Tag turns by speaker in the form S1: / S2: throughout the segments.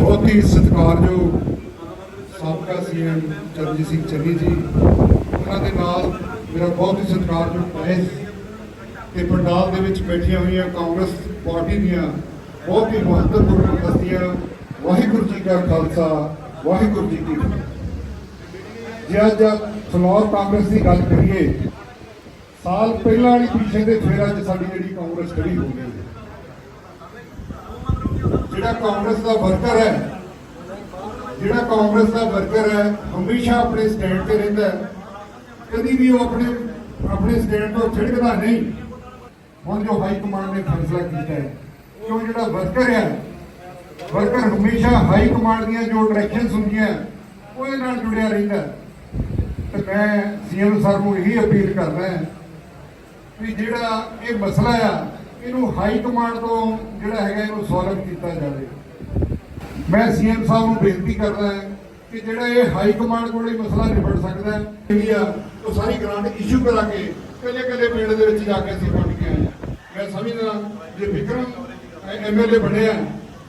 S1: ਬਹੁਤ ਹੀ ਸਤਿਕਾਰਯੋਗ ਸਾਬਕਾ ਸੀਐਮ ਚਰਨਜੀਤ ਸਿੰਘ ਚੰਨੀ ਜੀ। ਉਹਨਾਂ ਦੇ ਨਾਲ ਮੇਰਾ ਬਹੁਤ ਹੀ ਸਤਿਕਾਰਯੋਗ ਪ੍ਰੈਸ ਤੇ ਪੰਡਾਲ ਦੇ ਵਿੱਚ ਬੈਠੀਆਂ ਹੋਈਆਂ ਕਾਂਗਰਸ ਪਾਰਟੀ ਦੀਆਂ ਬਹੁਤ ਹੀ ਮਹੱਤਵਪੂਰਨ ਹਸਤੀਆਂ ਵਾਹਿਗੁਰੂ ਜੀ ਕਾ ਖਾਲਸਾ, ਵਾਹਿਗੁਰੂ ਜੀ ਕੀ ਫਤਿਹ। ਜੇ ਅੱਜ ਫਲੋਰ ਕਾਂਗਰਸ ਦੀ ਗੱਲ ਕਰੀਏ, ਸਾਲ ਪਹਿਲਾਂ ਵਾਲੀ ਪਿੱਛੇ ਦੇ ਫੇਰਾ 'ਚ ਸਾਡੀ ਜਿਹੜੀ ਕਾਂਗਰਸ ਖੜੀ ਹੋ ਗਈ। ਹੈ ਜਿਹੜਾ ਕਾਂਗਰਸ ਦਾ ਵਰਕਰ ਹੈ, ਜਿਹੜਾ ਕਾਂਗਰਸ ਦਾ ਵਰਕਰ ਹੈ, ਹਮੇਸ਼ਾ ਆਪਣੇ ਸਟੈਂਡ ਤੇ ਰਹਿੰਦਾ ਹੈ ਕਦੀ ਵੀ ਉਹ ਆਪਣੇ ਆਪਣੇ ਸਟੈਂਡ ਤੋਂ ਛਿੜਕਦਾ ਨਹੀਂ ਹੁਣ ਜੋ ਹਾਈ ਕਮਾਂਡ ਨੇ ਫੈਸਲਾ ਕੀਤਾ ਹੈ, ਕਿ ਉਹ ਜਿਹੜਾ ਵਰਕਰ ਹੈ, ਵਰਕਰ ਹਮੇਸ਼ਾ ਹਾਈ ਕਮਾਂਡ ਦੀਆਂ ਜੋ ਡਾਇਰੈਕਸ਼ਨਸ ਹੁੰਦੀਆਂ ਉਹਦੇ ਨਾਲ ਜੁੜਿਆ ਰਹਿੰਦਾ ਹੈ। ਤੇ ਮੈਂ ਸੀਐਮ ਸਰ ਨੂੰ ਇਹੀ ਅਪੀਲ ਕਰਦਾ ਵੀ ਜਿਹੜਾ ਇਹ ਮਸਲਾ ਆ ਇਹਨੂੰ ਹਾਈ ਕਮਾਂਡ ਤੋਂ ਜਿਹੜਾ ਹੈਗਾ ਇਹਨੂੰ ਸੋਲਵ ਕੀਤਾ ਜਾਵੇ। ਮੈਂ ਸੀਐਮ ਸਾਹਿਬ ਨੂੰ ਬੇਨਤੀ ਕਰਦਾ ਹਾਂ ਕਿ ਜਿਹੜਾ ਇਹ ਹਾਈ ਕਮਾਂਡ ਕੋਲ ਮਸਲਾ ਨਿਬੜ ਸਕਦਾ ਹੈ ਜਿਹੜੀ ਉਹ ਸਾਰੀ ਗ੍ਰਾਂਟ ਇਸ਼ੂ ਕਰਾ ਕੇ ਕੱਲੇ ਕੱਲੇ ਪਿੰਡ ਦੇ ਵਿੱਚ ਜਾ ਕੇ ਅਸੀਂ ਵੰਡ ਕੇ ਆਏ ਹਾਂ। ਮੈਂ ਸਮਝਦਾ ਜੇ ਵਿਕਰਮ ਐਮਐਲਏ ਬਣਿਆ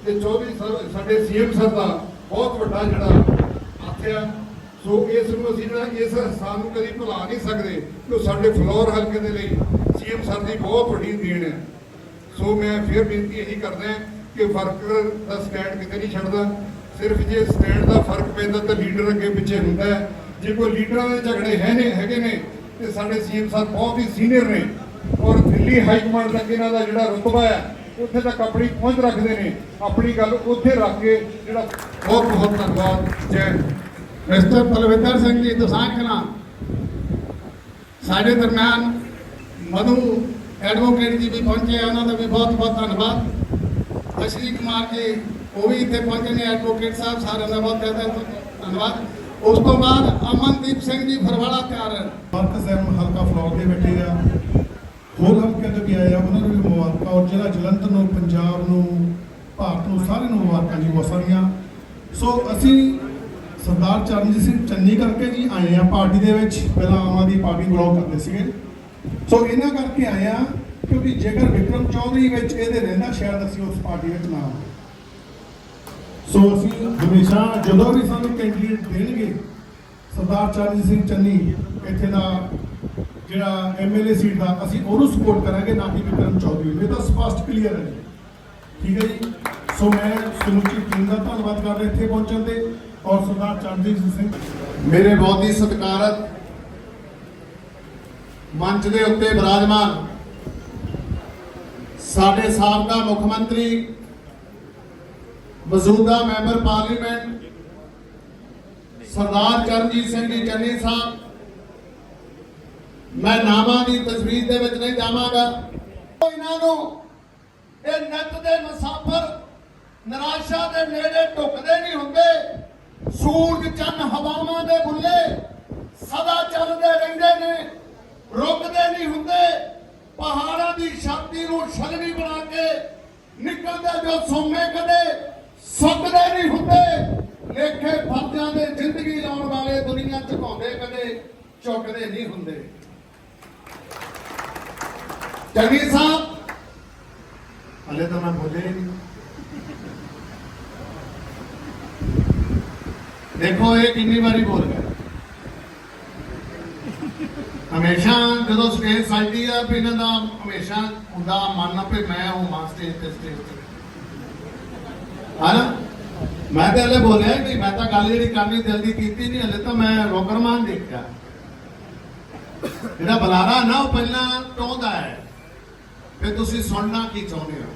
S1: ਤੇ ਚੌਧਰੀ ਸਾਹਿਬ ਸਾਡੇ ਸੀਐਮ ਸਰ ਦਾ ਬਹੁਤ ਵੱਡਾ ਜਿਹੜਾ ਹੱਥ ਆ। ਸੋ ਇਸ ਨੂੰ ਅਸੀਂ ਜਿਹੜਾ ਇਸ ਸਥਾਨ ਨੂੰ ਕਦੀ ਭੁਲਾ ਨਹੀਂ ਸਕਦੇ ਕਿ ਸਾਡੇ ਫਲੋਰ ਹਲਕੇ ਦੇ ਲਈ ਸੀਐਮ ਸਰ ਦੀ ਬਹੁਤ ਵੱਡੀ ਦੇਣ ਹੈ। ਸੋ ਮੈਂ ਫਿਰ ਬੇਨਤੀ ਇਹੀ ਕਰਦਾ ਕਿ ਵਰਕਰ ਦਾ ਸਟੈਂਡ ਕਿਤੇ ਨਹੀਂ ਛੱਡਦਾ। ਸਿਰਫ ਜੇ ਸਟੈਂਡ ਦਾ ਫ਼ਰਕ ਪੈਂਦਾ ਤਾਂ ਲੀਡਰ ਅੱਗੇ ਪਿੱਛੇ ਹੁੰਦਾ ਜੇ ਕੋਈ ਲੀਡਰਾਂ ਦੇ ਝਗੜੇ ਹੈ ਨੇ, ਹੈਗੇ ਨੇ, ਤੇ ਸਾਡੇ ਸੀਐਮ ਸਾਹਿਬ ਬਹੁਤ ਹੀ ਸੀਨੀਅਰ ਨੇ ਔਰ ਦਿੱਲੀ ਹਾਈ ਕਮਾਂਡ ਤੱਕ ਇਹਨਾਂ ਦਾ ਜਿਹੜਾ ਰੁਤਬਾ ਹੈ, ਉੱਥੇ ਤੱਕ ਆਪਣੀ ਪਹੁੰਚ ਰੱਖਦੇ ਨੇ। ਆਪਣੀ ਗੱਲ ਉੱਥੇ ਰੱਖ ਕੇ ਜਿਹੜਾ ਬਹੁਤ ਬਹੁਤ ਧੰਨਵਾਦ। ਜੈ ਹਿੰਦ।
S2: ਮਿਸਟਰ ਪਲਵਿੰਦਰ ਸਿੰਘ ਜੀ, ਦਸਾਂ ਕਲਾਂ ਸਾਡੇ ਦਰਮਿਆਨ ਮਧੂ ਐਡਵੋਕੇਟ ਜੀ ਵੀ ਪਹੁੰਚੇ ਆ, ਉਹਨਾਂ ਦਾ ਵੀ ਬਹੁਤ ਬਹੁਤ ਧੰਨਵਾਦ। ਅਸ਼ਰੀ ਕੁਮਾਰ ਜੀ ਉਹ ਵੀ ਇੱਥੇ ਪਹੁੰਚੇ ਨੇ ਐਡਵੋਕੇਟ ਸਾਹਿਬ ਸਾਰਿਆਂ ਦਾ ਬਹੁਤ ਬਹੁਤ ਧੰਨਵਾਦ। ਉਸ ਤੋਂ ਬਾਅਦ ਅਮਨਦੀਪ ਸਿੰਘ ਜੀ ਫਰਵਾਲਾ ਤਿਆਰ ਹੈ।
S3: ਮਾਰਕਸ ਐਮ ਹਲਕਾ ਫਲੋਰ ਦੇ ਬੈਠੇ ਆ। ਹੋਰ ਹਲਕੇ ਤੋਂ ਵੀ ਆਏ ਆ ਉਹਨਾਂ ਨੂੰ ਵੀ ਮੁਬਾਰਕਾਂ ਔਰ ਜਿਹੜਾ ਜਲੰਧਰ ਨੂੰ ਪੰਜਾਬ ਨੂੰ ਭਾਰਤ ਨੂੰ ਸਾਰਿਆਂ ਨੂੰ ਮੁਬਾਰਕਾਂ ਜੀ ਬਹੁਤ ਸਾਰੀਆਂ ਸੋ ਅਸੀਂ ਸਰਦਾਰ ਚਰਨਜੀਤ ਸਿੰਘ ਚੰਨੀ ਕਰਕੇ ਜੀ ਆਏ ਆ ਪਾਰਟੀ ਦੇ ਵਿੱਚ। ਪਹਿਲਾਂ ਆਮ ਆਦਮੀ ਪਾਰਟੀ ਬਲੌਕ ਕਰਦੇ ਸੀਗੇ। ਸੋ ਇਹਨਾਂ ਕਰਕੇ ਆਏ ਆ ਕਿਉਂਕਿ ਜੇਕਰ ਵਿਕਰਮ ਚੌਧਰੀ ਵਿੱਚ ਇਹਦੇ ਰਹਿੰਦਾ ਸ਼ਾਇਦ ਅਸੀਂ ਉਸ ਪਾਰਟੀ ਵਿੱਚ ਨਾ ਆਉਂਦੇ। ਸੋ ਅਸੀਂ ਹਮੇਸ਼ਾ ਜਦੋਂ ਵੀ ਸਾਨੂੰ ਕੈਂਡੀਡੇਟ ਦੇਣਗੇ, ਸਰਦਾਰ ਚਰਨਜੀਤ ਸਿੰਘ ਚੰਨੀ ਇੱਥੇ ਦਾ ਜਿਹੜਾ ਐਮਐਲਏ ਸੀਟ ਦਾ, ਅਸੀਂ ਉਹਨੂੰ ਸਪੋਰਟ ਕਰਾਂਗੇ, ਨਾ ਕਿ ਵਿਕਰਮ ਚੌਧਰੀ ਨੂੰ। ਇਹ ਤਾਂ ਸਪਸ਼ਟ ਕਲੀਅਰ ਹੈ ਠੀਕ ਹੈ ਜੀ? ਸੋ ਮੈਂ ਸਮੁੱਚੀ ਟੀਮ ਦਾ ਧੰਨਵਾਦ ਕਰਦਾ ਇੱਥੇ ਪਹੁੰਚਣ ਤੇ। ਔਰ ਸਰਦਾਰ ਚਰਨਜੀਤ ਸਿੰਘ।
S2: ਮੇਰੇ ਬਹੁਤ ਹੀ ਸਤਿਕਾਰਤ ਮੰਚ ਦੇ ਉੱਤੇ ਬਿਰਾਜਮਾਨ ਸਾਡੇ ਸਾਬਕਾ ਮੁੱਖ ਮੰਤਰੀ, ਮੌਜੂਦਾ ਮੈਂਬਰ ਪਾਰਲੀਮੈਂਟ, ਸਰਦਾਰ ਚਰਨਜੀਤ ਸਿੰਘ ਜੀ ਚੰਨੀ ਸਾਹਿਬ। ਮੈਂ ਨਾਮਾਂ ਦੀ ਤਸਵੀਰ ਦੇ ਵਿੱਚ ਨਹੀਂ ਜਾਵਾਂਗਾ। ਇਹਨਾਂ ਨੂੰ ਇਹ ਨਿੱਤ ਦੇ ਮੁਸਾਫਰ ਨਿਰਾਸ਼ਾ ਦੇ ਨੇੜੇ ਢੁਕਦੇ ਨਹੀਂ ਹੁੰਦੇ। ਸੂਰਜ ਚੰਨ ਹਵਾਵਾਂ ਦੇ ਬੁੱਲੇ ਸਦਾ ਚੱਲਦੇ ਰਹਿੰਦੇ ਨੇ। ਰੁਕਦੇ ਨਹੀਂ ਹੁੰਦੇ। ਪਹਾੜਾਂ ਦੀ ਛਾਤੀ ਨੂੰ ਛਲਣੀ ਬਣਾ ਕੇ ਨਿਕਲਦੇ ਜੋ ਸੋਮੇ ਕਦੇ ਸੁੱਕਦੇ ਨਹੀਂ ਹੁੰਦੇ। ਲੇਖੇ ਫਰਜ਼ਾਂ ਦੇ ਜ਼ਿੰਦਗੀ ਲਾਉਣ ਵਾਲੇ ਦੁਨੀਆ ਝੁਕਾਉਂਦੇ ਕਦੇ, ਝੁਕਦੇ ਨਹੀਂ ਹੁੰਦੇ। ਚੰਗੀ ਸਾਹਿਬ ਹਲੇ ਤਾਂ ਮੈਂ ਬੋਲੇ ਨਹੀਂ। ਦੇਖੋ ਇਹ ਕਿੰਨੀ ਵਾਰੀ ਬੋਲ ਗਿਆ ਹਮੇਸ਼ਾ ਜਦੋਂ ਸਟੇਜ ਸਾਜਦੀ ਆ ਵੀ ਇਹਨਾਂ ਦਾ ਹਮੇਸ਼ਾ ਹੁੰਦਾ ਮਨ ਵੀ ਮੈਂ ਉਹ ਮਾਂ ਸਟੇਜ ਤੇ ਸਟੇਜ ਤੇ ਹਨਾ? ਮੈਂ ਤਾਂ ਹਲੇ ਬੋਲਿਆ ਕਿ ਮੈਂ ਤਾਂ ਗੱਲ ਜਿਹੜੀ ਕਰਨੀ ਜਲਦੀ ਕੀਤੀ ਨਹੀਂ ਹਲੇ ਤਾਂ ਮੈਂ ਰੋਕਰਮਾਨ ਦੇਖਿਆ। ਜਿਹੜਾ ਬੁਲਾਰਾ ਨਾ, ਉਹ ਪਹਿਲਾਂ ਟੋਂਦਾ ਹੈ। ਫਿਰ ਤੁਸੀਂ ਸੁਣਨਾ ਕੀ ਚਾਹੁੰਦੇ ਹੋ?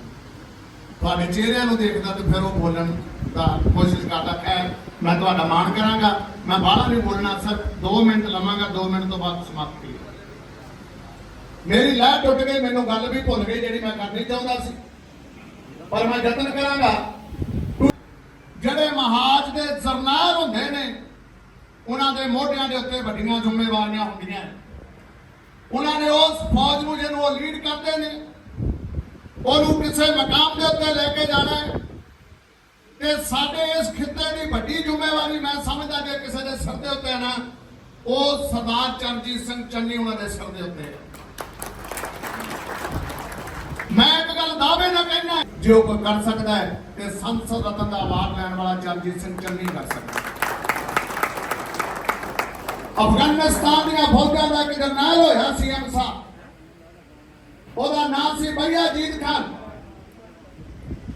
S2: ਤੁਹਾਡੇ ਚਿਹਰਿਆਂ ਨੂੰ ਦੇਖਦਾ ਤੇ ਫਿਰ ਉਹ ਬੋਲਣ ਦਾ ਕੋਸ਼ਿਸ਼ ਕਰਦਾ, ਖੈਰ, ਮੈਂ ਤੁਹਾਡਾ ਮਾਣ ਕਰਾਂਗਾ। ਮੈਂ ਬਾਹਲਾ ਨਹੀਂ ਬੋਲਣਾ, ਸਰ 2 ਮਿੰਟ ਲਵਾਂਗਾ 2 ਮਿੰਟ ਤੋਂ ਬਾਅਦ ਸਮਾਪਤੀ। ਮੇਰੀ ਲਾਹ ਟੁੱਟ ਗਈ, ਮੈਨੂੰ ਗੱਲ ਵੀ ਭੁੱਲ ਗਈ ਜਿਹੜੀ ਮੈਂ ਕਰਨੀ ਚਾਹੁੰਦਾ ਸੀ। ਪਰ ਮੈਂ ਯਤਨ ਕਰਾਂਗਾ ਜਿਹੜੇ ਮਹਾਜ ਦੇ ਜ਼ਰਨਾਰ ਹੁੰਦੇ ਨੇ, ਉਹਨਾਂ ਦੇ ਮੋਢਿਆਂ ਦੇ ਉੱਤੇ ਵੱਡੀਆਂ ਜ਼ਿੰਮੇਵਾਰੀਆਂ ਹੁੰਦੀਆਂ ਉਹਨਾਂ ਨੇ ਉਸ ਫੌਜ ਨੂੰ ਜਿਹਨੂੰ ਉਹ ਲੀਡ ਕਰਦੇ ਨੇ, ਉਹਨੂੰ ਕਿਸੇ ਮਕਾਮ ਦੇ ਉੱਤੇ ਲੈ ਕੇ ਜਾਣਾ ਹੈ। ਤੇ ਸਾਡੇ ਇਸ ਖਿੱਤੇ ਦੀ ਵੱਡੀ ਜ਼ਿੰਮੇਵਾਰੀ ਮੈਂ ਸਮਝਦਾ ਜੇ ਕਿਸੇ ਦੇ ਸਿਰ ਦੇ ਉੱਤੇ ਹੈ ਨਾ ਉਹ ਸਰਦਾਰ ਚਰਨਜੀਤ ਸਿੰਘ ਚੰਨੀ ਉਹਨਾਂ ਦੇ ਸਿਰ ਦੇ ਉੱਤੇ ਹੈ ਮੈਂ ਇੱਕ ਗੱਲ ਦਾਅਵੇ ਨਾ ਕਹਿਣਾ ਜੇ ਉਹ ਕੋਈ ਕਰ ਸਕਦਾ ਹੈ, ਤੇ ਸੰਸਦ ਰਤਨ ਦਾ ਅਵਾਰਡ ਲੈਣ ਵਾਲਾ ਜਗਜੀਤ ਸਿੰਘ ਚੰਨੀ ਕਰ ਸਕਦਾ ਅਫਗਾਨਿਸਤਾਨ ਦੀਆਂ ਫੌਜਾਂ ਦਾ ਇੱਕ ਜਰਨੈਲ ਹੋਇਆ ਸੀ ਸਾਹਿਬ ਉਹਦਾ ਨਾਮ ਸੀ ਭਈਆ ਜੀਤ ਖਾਨ।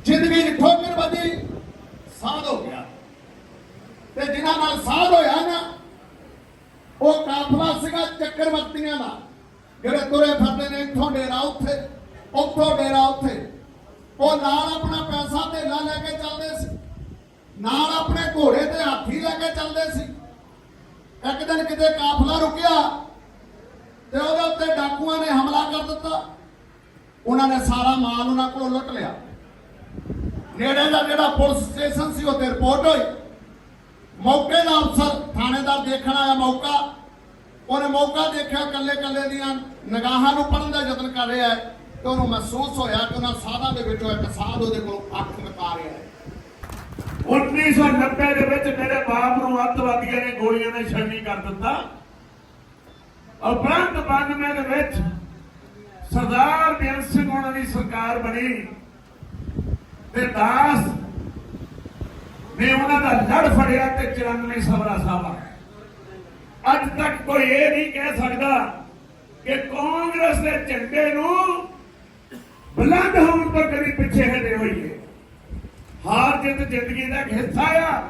S2: ਜ਼ਿੰਦਗੀ 'ਚ ਠੋਕਰ ਵੱਜੀ, ਸਾਧ ਹੋ ਗਿਆ। ਤੇ ਜਿਨ੍ਹਾਂ ਨਾਲ ਸਾਧ ਹੋਇਆ ਨਾ, ਉਹ ਕਾਫਲਾ ਸੀਗਾ ਚੱਕਰਵਰਤੀਆਂ ਦਾ, ਜਿਹੜੇ ਤੁਰੇ ਫਿਰਦੇ ਨੇ ਇੱਥੋਂ ਡੇਰਾ ਉੱਥੇ। ਉੱਥੋਂ ਡੇਰਾ ਉੱਥੇ। ਉਹ ਨਾਲ ਆਪਣਾ ਪੈਸਾ ਤੇ ਲੈ ਲੈ ਕੇ ਚੱਲਦੇ ਸੀ। ਨਾਲ ਆਪਣੇ ਘੋੜੇ ਤੇ ਹਾਥੀ ਲੈ ਕੇ ਚੱਲਦੇ ਸੀ। ਇੱਕ ਦਿਨ ਕਿਤੇ ਕਾਫਲਾ ਰੁਕਿਆ ਤੇ ਉਹਦੇ ਉੱਤੇ ਡਾਕੂਆਂ ਨੇ ਹਮਲਾ ਕਰ ਦਿੱਤਾ। ਉਹਨਾਂ ਨੇ ਸਾਰਾ ਮਾਲ ਉਹਨਾਂ ਕੋਲੋਂ ਲੁੱਟ ਲਿਆ। ਨੇੜੇ ਦਾ ਜਿਹੜਾ ਪੁਲਿਸ ਸਟੇਸ਼ਨ ਸੀ, ਉੱਥੇ ਰਿਪੋਰਟ ਹੋਈ। ਮੌਕੇ ਦਾ ਅਫਸਰ ਥਾਣੇਦਾਰ ਦੇਖਣ ਆਇਆ ਮੌਕਾ। ਉਹਨੇ ਮੌਕਾ ਦੇਖਿਆ ਕੱਲੇ ਕੱਲੇ ਦੀਆਂ ਨਿਗਾਹਾਂ ਨੂੰ ਪੜਨ ਦਾ ਯਤਨ ਕਰ ਰਿਹਾ ਹੈ। ਤੇ ਉਹਨੂੰ ਮਹਿਸੂਸ ਹੋਇਆ ਕਿ ਉਹਨਾਂ ਸਾਧਾਂ ਦੇ ਵਿੱਚੋਂ ਇੱਕ ਸਾਧ ਉਹਦੇ ਕੋਲ ਅੱਖ ਨਿਕਾ ਰਿਹਾ ਹੈ।
S4: 1990 ਦੇ ਵਿੱਚ ਮੇਰੇ ਬਾਪ ਨੂੰ ਅੱਤਵਾਦੀਆਂ ਨੇ ਗੋਲੀਆਂ ਨਾਲ ਛੰਨੀ ਕਰ ਦਿੱਤਾ। ਉਪਰੰਤ 92 ਦੇ ਵਿੱਚ ਸਰਦਾਰ ਬੇਅੰਤ ਸਿੰਘ ਉਹਨਾਂ ਦੀ ਸਰਕਾਰ ਬਣੀ। ਤੇ ਦਾਸ ਨੇ ਉਹਨਾਂ ਦਾ ਲੜ ਫੜਿਆ ਤੇ 94 ਸਵਰਾ ਸਾਹਿਬ ਅੱਜ ਤੱਕ ਕੋਈ ਇਹ ਨਹੀਂ ਕਹਿ ਸਕਦਾ ਕਿ ਕਾਂਗਰਸ ਦੇ ਝੰਡੇ ਨੂੰ ਬੁਲੰਦ ਹੋਣ ਤੋਂ ਕਦੀ ਪਿੱਛੇ ਹਟੇ ਹੋਈਏ ਹਾਰ ਜਿੱਤ ਜ਼ਿੰਦਗੀ ਦਾ ਹਿੱਸਾ ਆ।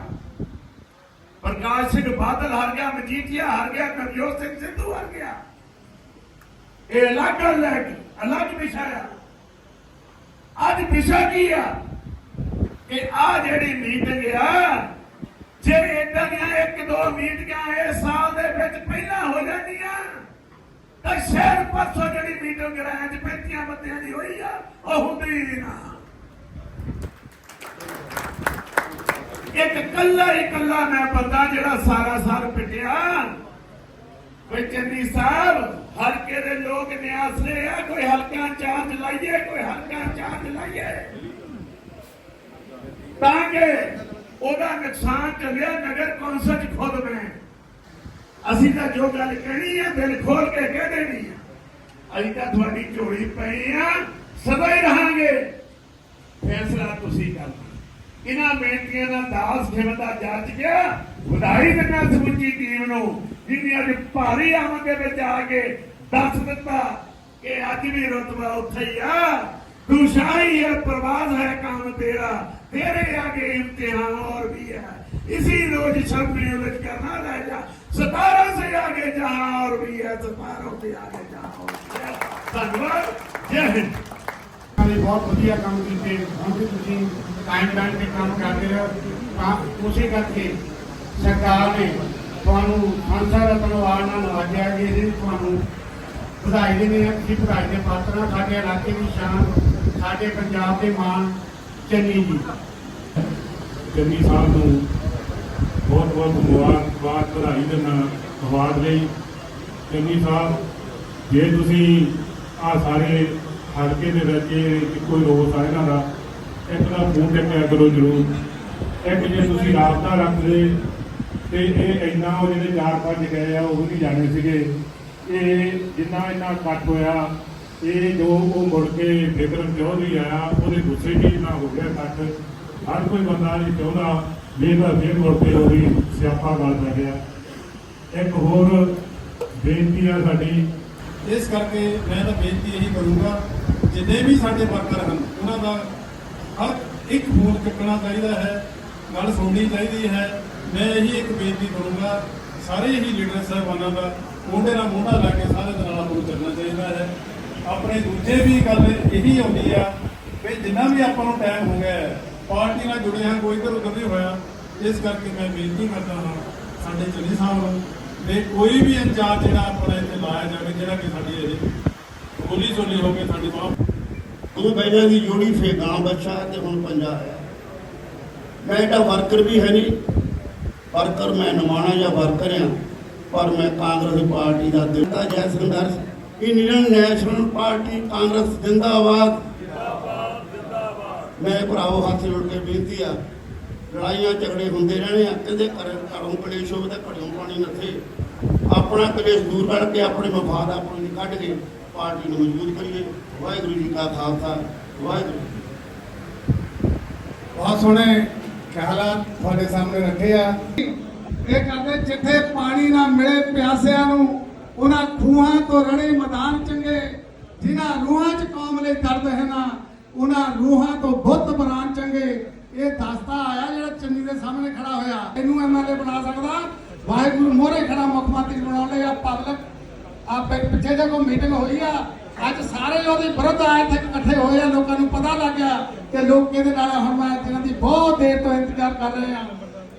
S4: ਪ੍ਰਕਾਸ਼ ਸਿੰਘ ਬਾਦਲ ਹਾਰ ਗਿਆ ਮਜੀਠੀਆ ਹਾਰ ਗਿਆ ਨਵਜੋਤ ਸਿੰਘ ਸਿੱਧੂ ਹਾਰ ਗਿਆ। ਇਹ ਅਲੱਗ ਅਲੱਗ ਅਲੱਗ ਵਿਸ਼ਾ ਆ। ਅੱਜ ਵਿਸ਼ਾ ਕੀ ਆ? ਕਿ ਆ ਜਿਹੜੀ ਮੀਟਿੰਗ ਆ, ਜੇ ਇਦਾਂ ਦੀਆਂ ਇੱਕ ਦੋ ਮੀਟਿੰਗਾਂ ਇਸ ਸਾਲ ਦੇ ਵਿੱਚ ਪਹਿਲਾਂ ਹੋ ਜਾਂਦੀਆਂ ਤਾਂ ਸ਼ਹਿਰ ਪਾਸੋਂ ਜਿਹੜੀ ਮੀਟਿੰਗ ਰਾਜ 35 ਬੰਦਿਆਂ ਦੀ ਹੋਈ ਆ, ਉਹ ਹੁੰਦੀ ਨਾ। ਇੱਕ ਕੱਲਾ ਹੀ ਕੱਲਾ ਮੈਂ ਬੰਦਾ ਜਿਹੜਾ ਸਾਰਾ ਸਾਲ ਪਿੱਟਿਆ। ਕੋਈ ਚੰਨੀ ਸਾਹਿਬ, ਹਲਕੇ ਦੇ ਲੋਕ ਨਿਆਸਰੇ ਆ, ਕੋਈ ਹਲਕਾ ਚਾਰਜ ਲਾਈਏ, ਕੋਈ ਹਲਕਾ ਚਾਰਜ ਲਾਈਏ। ਤਾਂ ਕਿ ਉਹਦਾ ਨੁਕਸਾਨ ਚੱਲਿਆ ਨਗਰ ਕੌਂਸਲ ਚ ਖੁਦ ਮੈਂ ਅਸੀਂ ਤਾਂ ਜੋ ਗੱਲ ਕਹਿਣੀ ਹੈ ਦਿਲ ਖੋਲ ਕੇ ਕਹਿ ਦੇਣੀ ਹੈ ਅਸੀਂ ਤਾਂ ਤੁਹਾਡੀ ਝੋਲੀ ਪਏ ਆ ਸਦਾ ਹੀ ਰਹਾਂਗੇ ਫੈਸਲਾ ਤੁਸੀਂ ਕਰਨਾ ਇਹਨਾਂ ਬੇਨਤੀਆਂ ਦਾ ਦਾਸ ਖਿਮਤਾ ਜੱਜ ਗਿਆ ਵਧਾਈ ਦਿੰਦਾ ਸਮੁੱਚੀ ਟੀਮ ਨੂੰ ਜਿਹਨੇ ਅੱਜ ਭਾਰੀ ਆਮਦ ਦੇ ਵਿੱਚ ਆ ਕੇ ਦੱਸ ਦਿੱਤਾ ਕਿ ਅੱਜ ਵੀ ਰਤਬਾ ਉੱਥੇ ਹੀ ਆ ਤੂੰ ਸ਼ਾਹੀ ਹੈ ਪ੍ਰਵਾਦ ਹੈ ਕੰਮ ਤੇਰਾ ਤੇਰੇ ਅੱਗੇ ਇਮਤਿਹਾਨ ਹੋਰ ਵੀ ਹੈ ਇਸੇ ਰੋਜ਼ ਸ਼ਬਦ ਵਿੱਚ ਕਰਨਾ ਰਹਿ ਜਾ सितारों से आगे जहां और भी है सितारों से आगे जहां और भी है धन्यवाद जय हिंद
S5: ਨੇ ਬਹੁਤ ਵਧੀਆ ਕੰਮ ਕੀਤੇ ਹੁਣ ਵੀ ਤੁਸੀਂ ਟਾਈਮ ਟਾਈਮ ਤੇ ਕੰਮ ਕਰਦੇ ਹੋ ਤਾਂ ਉਸੇ ਕਰਕੇ ਸਰਕਾਰ ਨੇ ਤੁਹਾਨੂੰ ਸੰਸਦ ਰਤਨ ਅਵਾਰਡ ਨਾਲ ਨਵਾਜਿਆ ਗਿਆ ਇਹਦੇ ਲਈ ਤੁਹਾਨੂੰ ਵਧਾਈ ਦੇਣੀ ਹੈ ਤੁਸੀਂ ਵਧਾਈ ਦੇ ਪਾਤਰ ਹੋ ਸਾਡੇ ਇਲਾਕੇ ਦੀ ਸ਼ਾਨ ਸਾਡੇ ਪੰਜਾਬ ਦੇ ਮਾਣ ਚੰਨੀ ਜੀ
S6: ਚੰਨੀ ਸਾਹਿਬ ਨੂੰ ਬਹੁਤ ਬਹੁਤ ਮੁਬਾਰਕਬਾਦ ਵਧਾਈ ਦੇਣਾ ਅਵਾਰਡ ਲਈ। ਚੰਨੀ ਸਾਹਿਬ ਜੇ ਤੁਸੀਂ ਆ ਸਾਰੇ ਹਲਕੇ ਦੇ ਵਿੱਚ ਇੱਕੋ ਹੀ ਰੋਸ ਆ ਇਹਨਾਂ ਦਾ, ਇੱਕ ਦਾ ਫੋਨ ਚੱਕਿਆ ਕਰੋ ਜਰੂਰ। ਇੱਕ ਜੇ ਤੁਸੀਂ ਰਾਬਤਾ ਰੱਖਦੇ, ਤੇ ਇਹ ਇੰਨਾ ਉਹ ਜਿਹੜੇ ਚਾਰ ਪੰਜ ਗਏ ਆ, ਉਹ ਨਹੀਂ ਜਾਣੇ ਸੀਗੇ। ਇਹ ਜਿੰਨਾ ਇੰਨਾ ਕੱਟ ਹੋਇਆ, ਇਹ ਜੋ ਉਹ ਮੁੜ ਕੇ ਵਿਕਰਮ ਚੌਧਰੀ ਆਇਆ, ਉਹਦੇ ਗੁੱਸੇ ਵੀ ਹੀ ਇੰਨਾ ਹੋ ਗਿਆ ਕੱਟ ਹਰ ਕੋਈ ਬੰਦਾ ਨਹੀਂ ਚਾਹੁੰਦਾ ਵੀ ਇਹਦਾ ਫਿਰ ਮੁੜ ਕੇ ਉਹਦੀ ਸਿਆਪਾ ਗੱਲ ਪੈ ਗਿਆ। ਇੱਕ ਹੋਰ ਬੇਨਤੀ ਆ ਸਾਡੀ।
S3: ਇਸ ਕਰਕੇ ਮੈਂ ਤਾਂ ਬੇਨਤੀ ਇਹੀ ਕਰੂੰਗਾ ਜਿੰਨੇ ਵੀ ਸਾਡੇ ਵਰਕਰ ਹਨ ਉਹਨਾਂ ਦਾ ਹਰ ਇੱਕ ਫੋਨ ਚੁੱਕਣਾ ਚਾਹੀਦਾ ਹੈ ਗੱਲ ਸੁਣਨੀ ਚਾਹੀਦੀ ਹੈ। ਮੈਂ ਇਹੀ ਇੱਕ ਬੇਨਤੀ ਕਰੂੰਗਾ ਸਾਰੇ ਹੀ ਲੀਡਰ ਸਾਹਿਬਾਨਾਂ ਦਾ ਮੋਢੇ ਨਾਲ ਮੋਢਾ ਲਾ ਕੇ ਸਾਰੇ ਦੇ ਨਾਲ ਨੂੰ ਚੱਲਣਾ ਚਾਹੀਦਾ ਹੈ। ਆਪਣੇ ਦੂਜੇ ਵੀ ਗੱਲ ਇਹੀ ਆਉਂਦੀ ਆ ਵੀ ਜਿੰਨਾ ਵੀ ਆਪਾਂ ਨੂੰ ਟਾਈਮ ਹੋ ਗਿਆ ਹੈ, ਪਾਰਟੀ ਨਾਲ ਜੁੜੇ ਹਾਂ, ਕੋਈ ਇੱਧਰ ਉੱਧਰ ਨਹੀਂ ਹੋਇਆ। ਇਸ ਕਰਕੇ ਮੈਂ ਬੇਨਤੀ ਕਰਦਾ ਹਾਂ, ਸਾਡੇ ਚੰਨੀ ਸਾਹਿਬ ਨੂੰ, ਵੀ ਕੋਈ ਵੀ ਇੰਚਾਰਜ ਜਿਹੜਾ ਆਪਣਾ ਇੱਥੇ ਲਾਇਆ ਜਾਵੇ, ਜਿਹੜਾ ਕਿ ਸਾਡੀ ਇਹ ਗੋਲੀ ਚੋਲੀ ਹੋ ਕੇ ਸਾਡੀ ਬਾਹ
S7: ਉਹ ਬੈਠਾ ਦੀ ਜੋੜੀ ਫੇ ਗਾਂ ਬੱਚਾ ਤੇ ਹੁਣ ਪੰਜਾ ਹੈ। ਮੈਂ ਇਹਦਾ ਵਰਕਰ ਵੀ ਹੈ ਨਹੀਂ। ਵਰਕਰ ਮੈਂ ਨਮਾਣਾ ਜਾਂ ਵਰਕਰ ਆ ਪਰ ਮੈਂ ਕਾਂਗਰਸ ਪਾਰਟੀ ਦਾ ਦਿਲ ਜੈ ਸੰਘਰਸ਼ ਇੰਡੀਅਨ ਨੈਸ਼ਨਲ ਪਾਰਟੀ ਕਾਂਗਰਸ ਜਿੰਦਾਬਾਦ। ਮੈਂ ਭਰਾਵੋ ਹੱਥ ਜੋੜ ਕੇ ਬੇਨਤੀ ਆ, ਲੜਾਈਆਂ ਝਗੜੇ ਹੁੰਦੇ ਰਹਿਣੇ ਆ, ਕਹਿੰਦੇ ਘਰ ਘਰੋਂ ਕਲੇਸ਼ ਹੋਵੇ ਤਾਂ ਘੜੋਂ ਪਾਣੀ ਨੱਥੇ ਆਪਣਾ ਕਲੇਸ਼ ਦੂਰ ਕਰਕੇ ਆਪਣੇ ਮਫਾਦ ਆਪਣੇ ਕੱਢ ਕੇ ਪਾਰਟੀ ਨੂੰ ਮਜ਼ਬੂਤ ਕਰੀਏ। ਵਾਹਿਗੁਰੂ ਜੀ ਕਾ ਖਾਲਸਾ, ਵਾਹਿਗੁਰੂ
S8: ਬਹੁਤ ਸੋਹਣੇ ਖਿਆਲਾਤ ਤੁਹਾਡੇ ਸਾਹਮਣੇ ਰੱਖੇ ਆ। ਇਹ ਕਹਿੰਦੇ ਜਿੱਥੇ ਪਾਣੀ ਨਾ ਮਿਲੇ ਪਿਆਸਿਆਂ ਨੂੰ, ਉਹਨਾਂ ਖੂਹਾਂ ਤੋਂ ਰਣੇ ਮੈਦਾਨ ਚੰਗੇ, ਜਿਨ੍ਹਾਂ ਰੂਹਾਂ 'ਚ ਕੌਮ ਲਈ ਦਰਦ ਹੈ ਨਾ ਉਹਨਾਂ ਰੂਹਾਂ ਤੋਂ ਬੁੱਤ ਬਰਾਨ ਚੰਗੇ। ਇਹ ਦੱਸਦਾ ਆਇਆ ਜਿਹੜਾ ਚੰਨੀ ਦੇ ਸਾਹਮਣੇ ਖੜਾ ਹੋਇਆ। ਇਹਨੂੰ ਐਮਐਲਏ ਬਣਾ ਸਕਦਾ। ਵਾਹਿਗੁਰੂ ਮੋਹਰੇ ਖੜਾ ਮੁੱਖ ਮੰਤਰੀ ਬਣਾਉਣ ਲਈ ਆ ਪਬਲਿਕ। ਆ ਪਿੱਛੇ ਜੇ ਕੋਈ ਮੀਟਿੰਗ ਹੋਈ ਆ, ਅੱਜ ਸਾਰੇ ਉਹਦੇ ਵਿਰੁੱਧ ਆਏ ਇੱਥੇ ਇਕੱਠੇ ਹੋਏ ਆ। ਲੋਕਾਂ ਨੂੰ ਪਤਾ ਲੱਗ ਗਿਆ ਕਿ ਲੋਕ ਇਹਦੇ ਨਾਲ ਹੁਣ ਮੈਂ ਜਿਹਨਾਂ ਦੀ ਬਹੁਤ ਦੇਰ ਤੋਂ ਇੰਤਜ਼ਾਰ ਕਰ ਰਹੇ ਆ।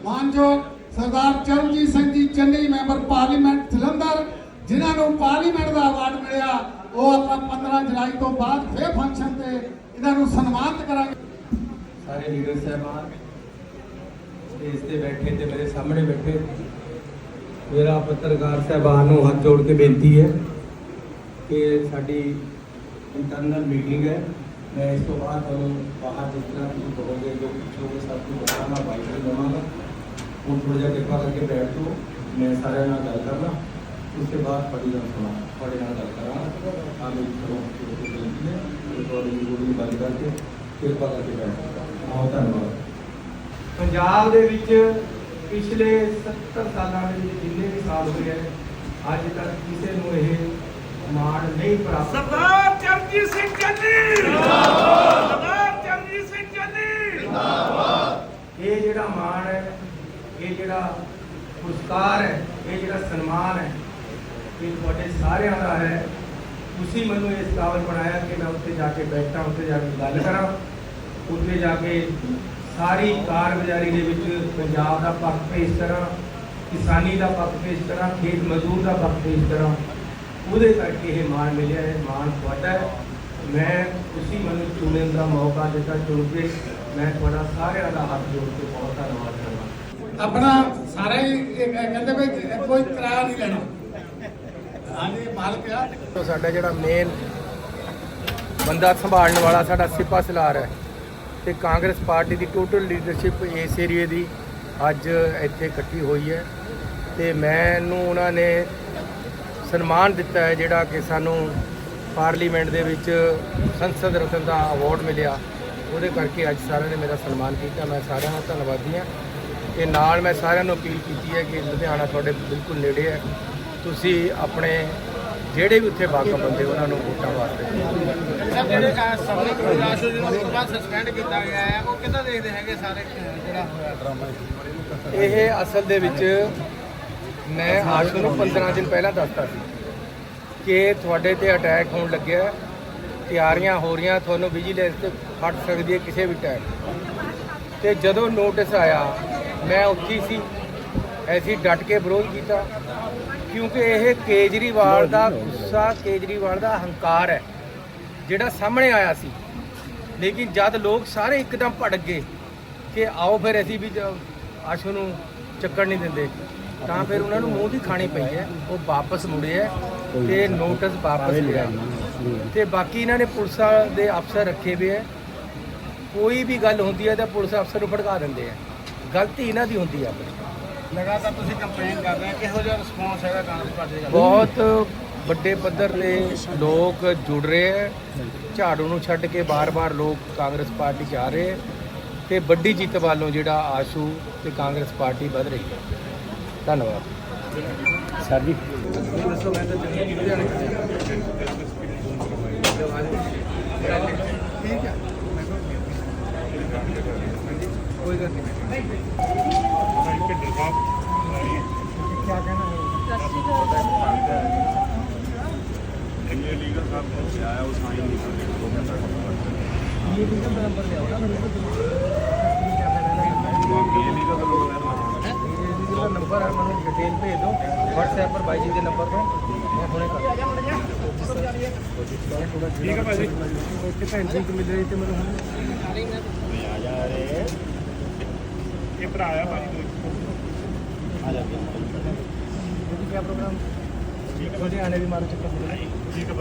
S8: ਮਾਨਯੋਗ ਸਰਦਾਰ ਚਰਨਜੀਤ ਸਿੰਘ ਜੀ, ਚੰਨੀ ਮੈਂਬਰ ਪਾਰਲੀਮੈਂਟ ਜਲੰਧਰ ਜਿਨ੍ਹਾਂ ਨੂੰ ਪਾਰਲੀਮੈਂਟ ਦਾ ਅਵਾਰਡ ਮਿਲਿਆ। ਉਹ ਆਪਾਂ 15 ਜੁਲਾਈ ਤੋਂ ਬਾਅਦ ਫੇਰ ਫੰਕਸ਼ਨ ਤੇ ਇਹਨਾਂ ਨੂੰ ਸਨਮਾਨਿਤ ਕਰਾਂਗੇ।
S9: ਸਾਰੇ ਲੀਡਰ ਸਾਹਿਬਾਨ ਸਟੇਜ ਤੇ ਬੈਠੇ ਤੇ ਮੇਰੇ ਸਾਹਮਣੇ ਬੈਠੇ, ਮੇਰਾ ਪੱਤਰਕਾਰ ਸਾਹਿਬਾਨ ਨੂੰ ਹੱਥ ਜੋੜ ਕੇ ਬੇਨਤੀ ਹੈ ਕਿ ਸਾਡੀ ਇੰਟਰਨਲ ਮੀਟਿੰਗ ਹੈ। ਮੈਂ ਇਸ ਤੋਂ ਬਾਅਦ ਤੁਹਾਨੂੰ ਬਾਹਰ ਜਿਸ ਤਰ੍ਹਾਂ ਤੁਸੀਂ ਕਹੋਗੇ, ਜੋ ਪੁੱਛੋਗੇ, ਸਭ ਕੁਝ ਬਤਾਨਾ ਬਾਈਕ ਤੇ ਦਵਾਂਗਾ ਹੁਣ ਥੋੜਾ ਜਿਹਾ ਕਿਰਪਾ ਕਰਕੇ ਬੈਠ ਜਾਓ, ਮੈਂ ਸਾਰਿਆਂ ਨਾਲ ਗੱਲ ਕਰਨਾ ਉਸ ਤੋਂ ਬਾਅਦ ਤੁਹਾਡੀ ਗੱਲ ਸੁਣਾ ਤੁਹਾਡੇ ਨਾਲ ਗੱਲ ਕਰਾਂਗਾ ਆ ਮੇਰੀ ਤਰ੍ਹਾਂ ਬੇਨਤੀ ਹੈ ਕਿ ਤੁਹਾਡੀ ਵੀਡੀਓ ਬੰਦ ਕਰਕੇ ਕਿਰਪਾ ਕਰਕੇ ਬੈਠ ਬਹੁਤ ਧੰਨਵਾਦ ਪੰਜਾਬ ਦੇ ਵਿੱਚ ਪਿਛਲੇ 70 ਸਾਲਾਂ ਦੇ ਵਿੱਚ ਜਿੰਨੇ ਵੀ ਸਾਲ ਹੋਏ ਹੈ ਅੱਜ ਤੱਕ ਕਿਸੇ ਨੂੰ ਇਹ ਮਾਣ ਨਹੀਂ ਪ੍ਰਾਪਤ।
S4: ਸਰਦਾਰ ਚਰਨਜੀਤ ਸਿੰਘ ਚੰਨੀ ਜਿੰਦਾਬਾਦ ਸਰਦਾਰ ਚਰਨਜੀਤ ਸਿੰਘ ਚੰਨੀ
S9: ਇਹ ਜਿਹੜਾ ਮਾਣ ਹੈ ਇਹ ਜਿਹੜਾ ਪੁਰਸਕਾਰ ਹੈ ਇਹ ਜਿਹੜਾ ਸਨਮਾਨ ਹੈ ਇਹ ਤੁਹਾਡੇ ਸਾਰਿਆਂ ਦਾ ਹੈ। ਤੁਸੀਂ ਮੈਨੂੰ ਇਸ ਕਾਬਲ ਬਣਾਇਆ ਕਿ ਮੈਂ ਉੱਥੇ ਜਾ ਕੇ ਬੈਠਾਂ, ਉੱਥੇ ਜਾ ਕੇ ਗੱਲ ਕਰਾਂ। ਉੱਥੇ ਜਾ ਕੇ ਸਾਰੀ ਕਾਰਗੁਜ਼ਾਰੀ ਦੇ ਵਿੱਚ ਪੰਜਾਬ ਦਾ ਪੱਖ ਪੇਸ਼ ਕਰਾਂ, ਕਿਸਾਨੀ ਦਾ ਪੱਖ ਪੇਸ਼ ਕਰਾਂ, ਖੇਤ ਮਜ਼ਦੂਰ ਦਾ ਪੱਖ ਪੇਸ਼ ਕਰਾਂ। ਉਹਦੇ ਕਰਕੇ ਇਹ ਮਾਣ ਮਿਲਿਆ ਹੈ ਮਾਣ ਤੁਹਾਡਾ ਹੈ। ਮੈਂ, ਤੁਸੀਂ ਮੈਨੂੰ ਚੁਣਨ ਦਾ ਮੌਕਾ ਦਿੱਤਾ ਚੁਣ ਕੇ ਮੈਂ ਤੁਹਾਡਾ ਸਾਰਿਆਂ ਦਾ ਹੱਥ ਜੋੜ ਕੇ ਬਹੁਤ ਧੰਨਵਾਦ ਕਰਦਾ।
S8: ਆਪਣਾ ਸਾਰਾ ਕਹਿੰਦੇ ਵੀ ਕੋਈ ਕਿਰਾਇਆ ਨਹੀਂ ਲੈਣਾ।
S9: ਤੋਂ ਸਾਡਾ ਜਿਹੜਾ ਮੇਨ ਬੰਦਾ ਸੰਭਾਲਣ ਵਾਲਾ ਸਾਡਾ ਸਿਪਾ ਸਲਾਰ ਹੈ ਤੇ ਕਾਂਗਰਸ ਪਾਰਟੀ ਦੀ ਟੋਟਲ ਲੀਡਰਸ਼ਿਪ ਇਸ ਏਰੀਏ ਦੀ ਅੱਜ ਇੱਥੇ ਇਕੱਠੀ ਹੋਈ ਹੈ ਤੇ ਮੈਨੂੰ ਉਹਨਾਂ ਨੇ ਸਨਮਾਨ ਦਿੱਤਾ ਹੈ ਜਿਹੜਾ ਕਿ ਸਾਨੂੰ ਪਾਰਲੀਮੈਂਟ ਦੇ ਵਿੱਚ ਸੰਸਦ ਰਤਨ ਦਾ ਅਵਾਰਡ ਮਿਲਿਆ। ਉਹਦੇ ਕਰਕੇ ਅੱਜ ਸਾਰਿਆਂ ਨੇ ਮੇਰਾ ਸਨਮਾਨ ਕੀਤਾ। ਮੈਂ ਸਾਰਿਆਂ ਦਾ ਧੰਨਵਾਦੀ ਹਾਂ। ਤੇ ਨਾਲ ਮੈਂ ਸਾਰਿਆਂ ਨੂੰ ਅਪੀਲ ਕੀਤੀ ਹੈ ਕਿ ਲੁਧਿਆਣਾ ਤੁਹਾਡੇ ਬਿਲਕੁਲ ਨੇੜੇ ਹੈ। ਤੁਸੀਂ ਆਪਣੇ ਜਿਹੜੇ ਵੀ ਉੱਥੇ ਬਾਕਾ ਬੰਦੇ ਉਹਨਾਂ ਨੂੰ ਵੋਟਾਂ ਵਾਸਤੇ
S10: ਸਰ ਜਿਹੜੇ ਸਾਹਮਣੇ ਕੋਈ ਰਾਸ਼ੋ ਜੀ ਨੂੰ ਉਸ ਤੋਂ ਬਾਅਦ ਸਸਪੈਂਡ ਕੀਤਾ ਗਿਆ ਹੈ ਉਹ ਕਿੱਦਾਂ ਦੇਖਦੇ ਹੈਗੇ ਸਾਰੇ ਜਿਹੜਾ ਹੋਇਆ ਡਰਾਮਾ
S9: ਇਹ ਅਸਲ ਦੇ ਵਿੱਚ ਮੈਂ ਆਸ਼ੂ ਨੂੰ 15 ਦਿਨ ਪਹਿਲਾਂ ਦੱਸਤਾ ਸੀ ਕਿ ਤੁਹਾਡੇ ਤੇ ਅਟੈਕ ਹੋਣ ਲੱਗਿਆ। ਤਿਆਰੀਆਂ ਹੋ ਰਹੀਆਂ ਤੁਹਾਨੂੰ ਵਿਜੀਲੈਂਸ ਤੇ ਫੜ ਸਕਦੀ ਹੈ ਕਿਸੇ ਵੀ ਟਾਈਮ ਤੇ ਜਦੋਂ ਨੋਟਿਸ ਆਇਆ ਮੈਂ ਉੱਥੇ ਸੀ ਐਸੀ ਡਟ ਕੇ ਵਿਰੋਧ ਕੀਤਾ ਕਿਉਂਕਿ ਇਹ ਕੇਜਰੀਵਾਲ ਦਾ ਗੁੱਸਾ, ਕੇਜਰੀਵਾਲ ਦਾ ਹੰਕਾਰ ਹੈ, ਜਿਹੜਾ ਸਾਹਮਣੇ ਆਇਆ ਸੀ। ਲੇਕਿਨ ਜਦ ਲੋਕ ਸਾਰੇ ਇੱਕਦਮ ਭੜਕ ਗਏ ਕਿ ਆਓ ਫਿਰ ਅਸੀਂ ਵੀ ਜ- ਆਸ਼ੂ ਨੂੰ ਚੱਕਰ ਨਹੀਂ ਦਿੰਦੇ, ਤਾਂ ਫਿਰ ਉਹਨਾਂ ਨੂੰ ਮੂੰਹ ਦੀ ਖਾਣੀ ਪਈ ਹੈ, ਉਹ ਵਾਪਸ ਮੁੜੇ ਹੈ ਤੇ ਨੋਟਿਸ ਵਾਪਸ ਲਿਆ। ਤੇ ਬਾਕੀ ਇਹਨਾਂ ਨੇ ਪੁਲਿਸ ਦੇ ਅਫਸਰ ਰੱਖੇ ਹੋਏ ਹੈ। ਕੋਈ ਵੀ ਗੱਲ ਹੁੰਦੀ ਹੈ ਤਾਂ ਪੁਲਿਸ ਅਫਸਰ ਨੂੰ ਭੜਕਾ ਦਿੰਦੇ ਆ ਗਲਤੀ ਇਹਨਾਂ ਦੀ ਹੁੰਦੀ ਹੈ ਆਪਣੀ।
S10: ਲਗਾਤਾਰ ਤੁਸੀਂ ਕੰਪਲੇਨ ਕਰ ਰਹੇ ਹੋ ਕਿਹੋ ਜਿਹਾ ਰਿਸਪੌਂਸ ਹੈਗਾ ਕਾਂਗਰਸ ਪਾਰਟੀ ਦਾ?
S9: ਬਹੁਤ ਵੱਡੇ ਪੱਧਰ ਤੇ ਲੋਕ ਜੁੜ ਰਹੇ ਹੈ। ਝਾੜੂ ਨੂੰ ਛੱਡ ਕੇ ਬਾਰ-ਬਾਰ ਲੋਕ ਕਾਂਗਰਸ ਪਾਰਟੀ 'ਚ ਆ ਰਹੇ ਹੈ ਤੇ ਵੱਡੀ ਜਿੱਤ ਵੱਲੋਂ ਜਿਹੜਾ ਆਸ਼ੂ ਤੇ ਕਾਂਗਰਸ ਪਾਰਟੀ ਵਧ ਰਹੀ ਹੈ। ਧੰਨਵਾਦ। ਸਰ ਜੀ। ਦੱਸੋ ਮੈਂ ਤਾਂ ਚੰਗੀ ਲੁਧਿਆਣੇ ਠੀਕ ਹੈ। ਕੋਈ ਗੱਲ ਨਹੀਂ। ਜਿਹੜਾ ਨੰਬਰ ਹੈ ਮੈਨੂੰ ਡਿਟੇਲ ਭੇਜ ਦਿਓ WhatsApp ਪਰ ਬਾਈ ਜੀ ਦੇ ਨੰਬਰ ਤੋਂ ਮੈਂ ਹੁਣੇ ਕਰ ਠੀਕ ਹੈ ਭਾਜੀ ਇੱਥੇ ਭੈਣ ਜੀ ਕਿ ਮਿਲ ਰਹੀ ਤੇ ਮੈਨੂੰ ਹੁਣ
S6: ਇਹ ਭਰਾ ਆ ਭਾਜੀ
S9: ਕੀ ਪ੍ਰੋਗਰਾਮ ਲੁਧਿਆਣੇ ਵੀ ਮਾਰੋ ਚੱਕਰ
S6: ਠੀਕ ਹੈ